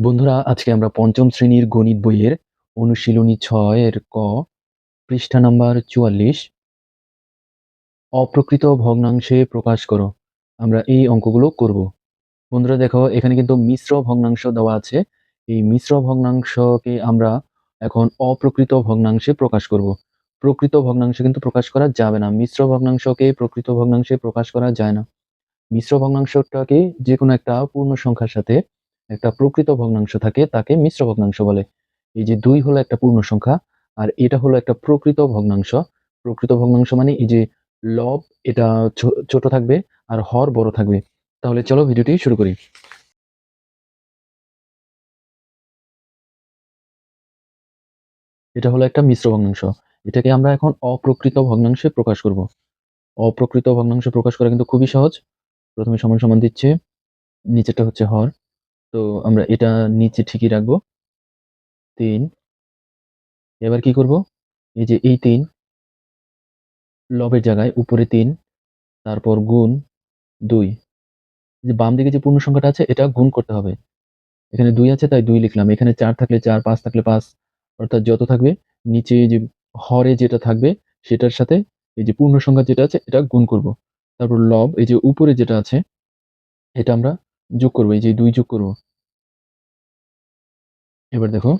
বন্ধুরা, আজকে আমরা পঞ্চম শ্রেণির গণিত বইয়ের অনুশীলনী ছয়ের ক, পৃষ্ঠা নাম্বার চুয়াল্লিশ। অপ্রকৃত ভগ্নাংশে প্রকাশ করো। আমরা এই অঙ্কগুলো করব। বন্ধুরা, দেখো, এখানে কিন্তু মিশ্র ভগ্নাংশ দেওয়া আছে। এই মিশ্র ভগ্নাংশকে আমরা এখন অপ্রকৃত ভগ্নাংশে প্রকাশ করব। প্রকৃত ভগ্নাংশে কিন্তু প্রকাশ করা যাবে না। মিশ্র ভগ্নাংশকে প্রকৃত ভগ্নাংশে প্রকাশ করা যায় না। মিশ্র ভগ্নাংশটাকে যে কোনো একটা পূর্ণ সংখ্যার সাথে একটা প্রকৃত ভগ্নাংশ থাকে, তাকে মিশ্র ভগ্নাংশ বলে। এই যে দুই হলো একটা পূর্ণ সংখ্যা, আর এটা হলো একটা প্রকৃত ভগ্নাংশ। প্রকৃত ভগ্নাংশ মানে এই যে লব, এটা ছোট থাকবে আর হর বড় থাকবে। তাহলে চলো ভিডিওটি শুরু করি। এটা হলো একটা মিশ্র ভগ্নাংশ। এটাকে আমরা এখন অপ্রকৃত ভগ্নাংশে প্রকাশ করব। অপ্রকৃত ভগ্নাংশ প্রকাশ করা কিন্তু খুবই সহজ। প্রথমে সমান সমান দিচ্ছে নিচেটা হচ্ছে হর। তো আমরা এটা নিচে ঠিকই রাখব। তিন। এবার কি করব? এই যে এই তিন। লবের জায়গায় উপরে তিন, তারপর গুণ দুই। যে বাম দিকে যে পূর্ণ সংখ্যাটা আছে, এটা গুণ করতে হবে। এখানে দুই আছে, তাই দুই লিখলাম। এখানে চার থাকলে চার, পাঁচ থাকলে পাঁচ। অর্থাৎ যত থাকবে, নিচে যে হরে যেটা থাকবে, সেটার সাথে এই যে পূর্ণ সংখ্যা যেটা আছে, এটা গুণ করব। তারপর লব, এই যে উপরে যেটা আছে, এটা আমরা যোগ করব। এই যে দুই যোগ করব। এবার দেখো।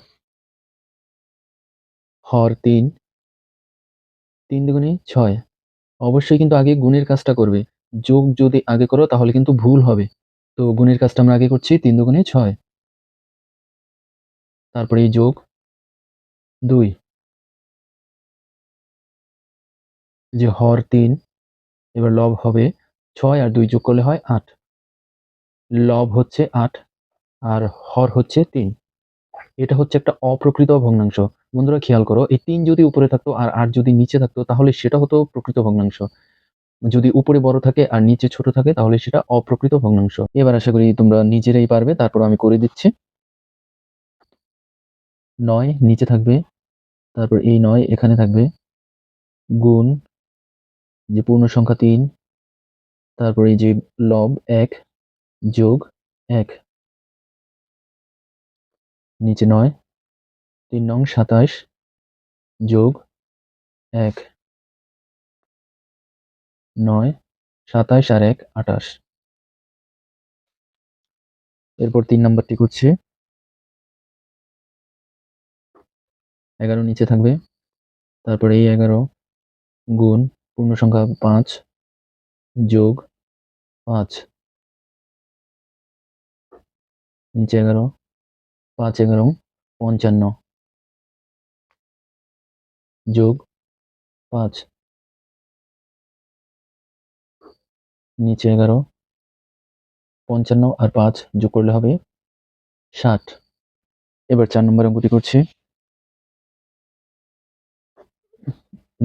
হর তিন। তিন দুগুণে ছয়। অবশ্যই কিন্তু আগে গুণের কাজটা করবে। যোগ যদি আগে করো তাহলে কিন্তু ভুল হবে। তো গুণের কাজটা আমরা আগে করছি তিন দুগুণে ছয়। তারপরে যোগ দুই। যে হর তিন, এবার লব হবে ছয় আর দুই যোগ করলে হয় আট। লব হচ্ছে আট আর হর হচ্ছে তিন। এটা হচ্ছে একটা অপ্রকৃত ভগ্নাংশ। বন্ধুরা খেয়াল করো, এই তিন যদি উপরে থাকতো আর আট যদি নিচে থাকতো, তাহলে সেটা হতো প্রকৃত ভগ্নাংশ। যদি উপরে বড় থাকে আর নিচে ছোট থাকে, তাহলে সেটা অপ্রকৃত ভগ্নাংশ। এবার আশা করি তোমরা নিজেরাই পারবে, তারপর আমি করে দিচ্ছি। নয় নিচে থাকবে, তারপর এই নয় এখানে থাকবে। গুণ, যে পূর্ণ সংখ্যা তিন, তারপর এই যে লব এক যোগ এক। নিচে নয়। তিন নং সাতাশ যোগ এক। নয়, সাতাশ আর এক, আটাশ। এরপর তিন নাম্বারটি করছে এগারো নিচে থাকবে। তারপরে এই এগারো গুণ পূর্ণ সংখ্যা পাঁচ যোগ পাঁচ। নিচে এগারো পাঁচ এগারো, পঞ্চান্ন। যোগ পাঁচ। নিচে এগারো, পঞ্চান্ন আর পাঁচ যোগ করলে হবে ষাট। এবার চার নম্বর অঙ্কটি করছি।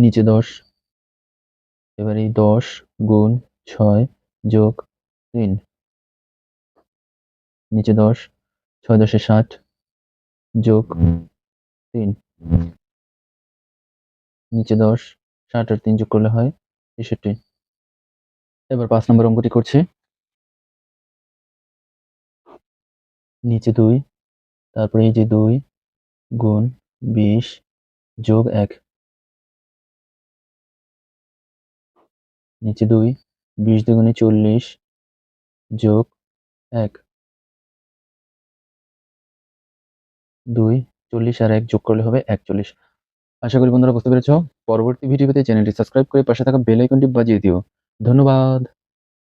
নিচে দশ, এবার এই দশ গুণ ছয় যোগ তিন। নিচে দশ, ছয় দশে ষাট যোগ তিন। নিচে দশ ষাট আর তিন যোগ করলে হয় তেষট্টি। এবার পাঁচ নম্বর অঙ্কটি করছি। নিচে দুই তারপরে এই যে দুই গুণ বিশ যোগ এক। নিচে দুই বিশ দুগুণে চল্লিশ যোগ এক। দুই, চল্লিশ আর এক যোগ করলে হবে একচল্লিশ। আশা করি বন্ধুরা বুঝতে পেরেছ। পরবর্তী ভিডিওতে চ্যানেলটি সাবস্ক্রাইব করে পাশে থাকা বেল আইকনটি বাজিয়ে দিও। ধন্যবাদ।